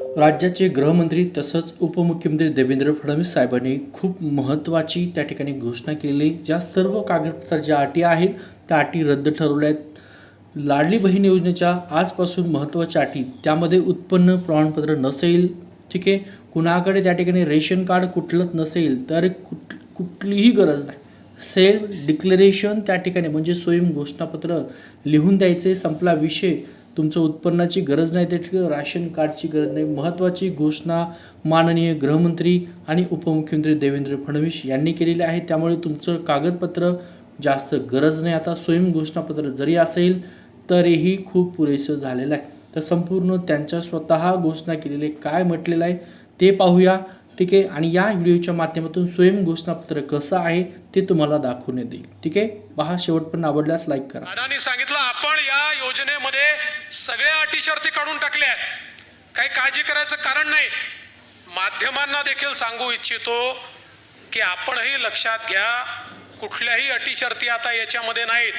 राज्याचे गृहमंत्री तसंच उपमुख्यमंत्री देवेंद्र फडणवीस साहेबांनी खूप महत्त्वाची त्या ठिकाणी घोषणा केलेली. ज्या सर्व कागदपत्र ज्या अटी आहेत त्या अटी रद्द ठरवल्या आहेत. लाडली बहीण योजनेच्या आजपासून महत्त्वाच्या अटी त्यामध्ये उत्पन्न प्रमाणपत्र नसेल ठीक आहे? कुणाकडे त्या ठिकाणी रेशन कार्ड कुठलंच नसेल तर कुठ कुठलीही गरज नाही. सेल्फ डिक्लेरेशन त्या ठिकाणी म्हणजे स्वयं घोषणापत्र लिहून द्यायचे संपला विषय. तुमचं उत्पन्नाची गरज नाही त्या ठिकाणी राशन कार्डची गरज नाही. महत्त्वाची घोषणा माननीय गृहमंत्री आणि उपमुख्यमंत्री देवेंद्र फडणवीस यांनी केलेली आहे. त्यामुळे तुमचं कागदपत्र जास्त गरज नाही. आता स्वयं घोषणापत्र जरी असेल तरीही खूप पुरेसं झालेलं आहे. तर संपूर्ण त्यांच्या स्वतः घोषणा केलेले काय म्हटलेलं आहे ते पाहूया. ठीक आहे? आणि या व्हिडिओच्या माध्यमातून स्वयं घोषणापत्र कसं आहे ते तुम्हाला दाखवण्यात येईल. ठीक आहे? पहा शेवटपर्यंत आवडल्यास लाईक करा. दादानी सांगितलं आपण या योजनेमध्ये सगळ्या अटी शर्ती काढून टाकल्या आहेत. काही काळजी करायचं कारण नाही. माध्यमांना देखील सांगू इच्छितो की आपणही लक्षात घ्या कुठल्याही अटी शर्ती आता याच्यामध्ये नाहीत.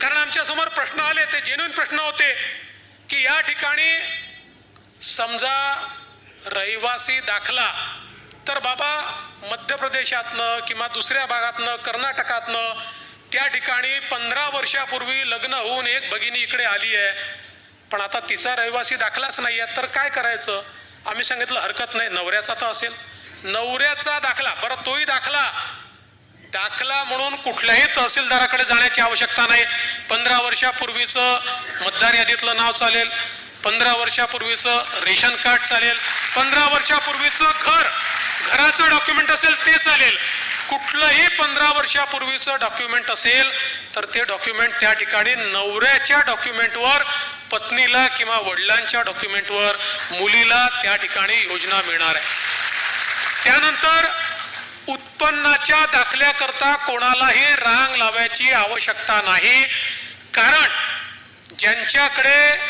कारण आमच्यासमोर प्रश्न आले ते जेन्युन प्रश्न होते की या ठिकाणी समजा रहिवासी दाखला. तर बाबा मध्य प्रदेशातनं किंवा दुसऱ्या भागातनं कर्नाटकातनं त्या ठिकाणी पंधरा वर्षापूर्वी लग्न होऊन एक भगिनी इकडे आली आहे. पण आता तिचा रहिवासी दाखलाच नाही आहे तर काय करायचं? आम्ही सांगितलं हरकत नाही नवऱ्याचा तर असेल. नवऱ्याचा दाखला बरं तोही दाखला. दाखला म्हणून कुठल्याही तहसीलदाराकडे जाण्याची आवश्यकता नाही. पंधरा वर्षापूर्वीचं मतदार यादीतलं नाव चालेल. पंधरा वर्षापूर्वीचं रेशन कार्ड चालेल पंधरा वर्षापूर्वीचं घर घराचं डॉक्युमेंट असेल ते चालेल. कुठलंही पंधरा वर्षापूर्वीचं डॉक्युमेंट असेल तर ते डॉक्युमेंट त्या ठिकाणी नवऱ्याच्या डॉक्युमेंटवर पत्नीला किंवा वडिलांच्या डॉक्युमेंटवर मुलीला त्या ठिकाणी योजना मिळणार आहे. त्यानंतर उत्पन्नाच्या दाखल्याकरता कोणालाही रांग लावायची आवश्यकता नाही कारण ज्यांच्याकडे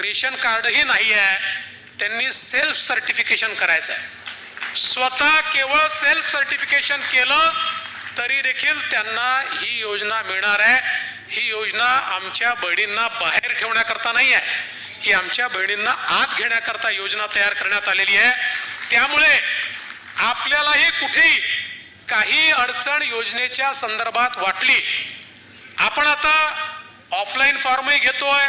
रेशन कार्डही नाही आहे त्यांनी सेल्फ सर्टिफिकेशन करायचं आहे स्वतः केवळ सेल्फ सर्टिफिकेशन केलं तरी देखील त्यांना ही योजना मिळणार आहे. ही योजना आमच्या बहिणींना बाहेर ठेवण्याकरता नाही आहे ही आमच्या बहिणींना आत घेण्याकरता योजना तयार करण्यात आलेली आहे. त्यामुळे आपल्यालाही कुठेही काही अडचण योजनेच्या संदर्भात वाटली आपण आता ऑफलाईन फॉर्मही घेतोय.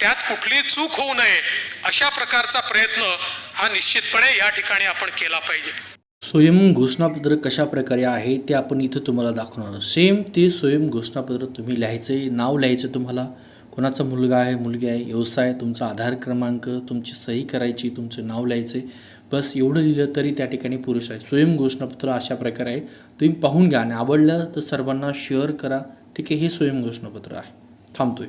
त्यात कुठली चूक होऊ नये अशा प्रकारचा प्रयत्न हा निश्चितपणे या ठिकाणी आपण केला पाहिजे. स्वयं घोषणापत्र कशा प्रकारे आहे ते आपण इथं तुम्हाला दाखवणार आहोत. सेम ते स्वयं घोषणापत्र तुम्ही लिहायचे नाव लिहायचं तुम्हाला. कोणाचा मुलगा आहे मुलगी आहे व्यवसाय तुमचा आधार क्रमांक तुमची सही करायची तुमचं नाव लिहायचे बस एवढं लिहिलं तरी त्या ठिकाणी पुरुष आहे स्वयं घोषणापत्र अशा प्रकारे आहे. तुम्ही पाहून घ्या आणि आवडलं तर सर्वांना शेअर करा. ठीक आहे हे स्वयं घोषणापत्र आहे. थांबतोय.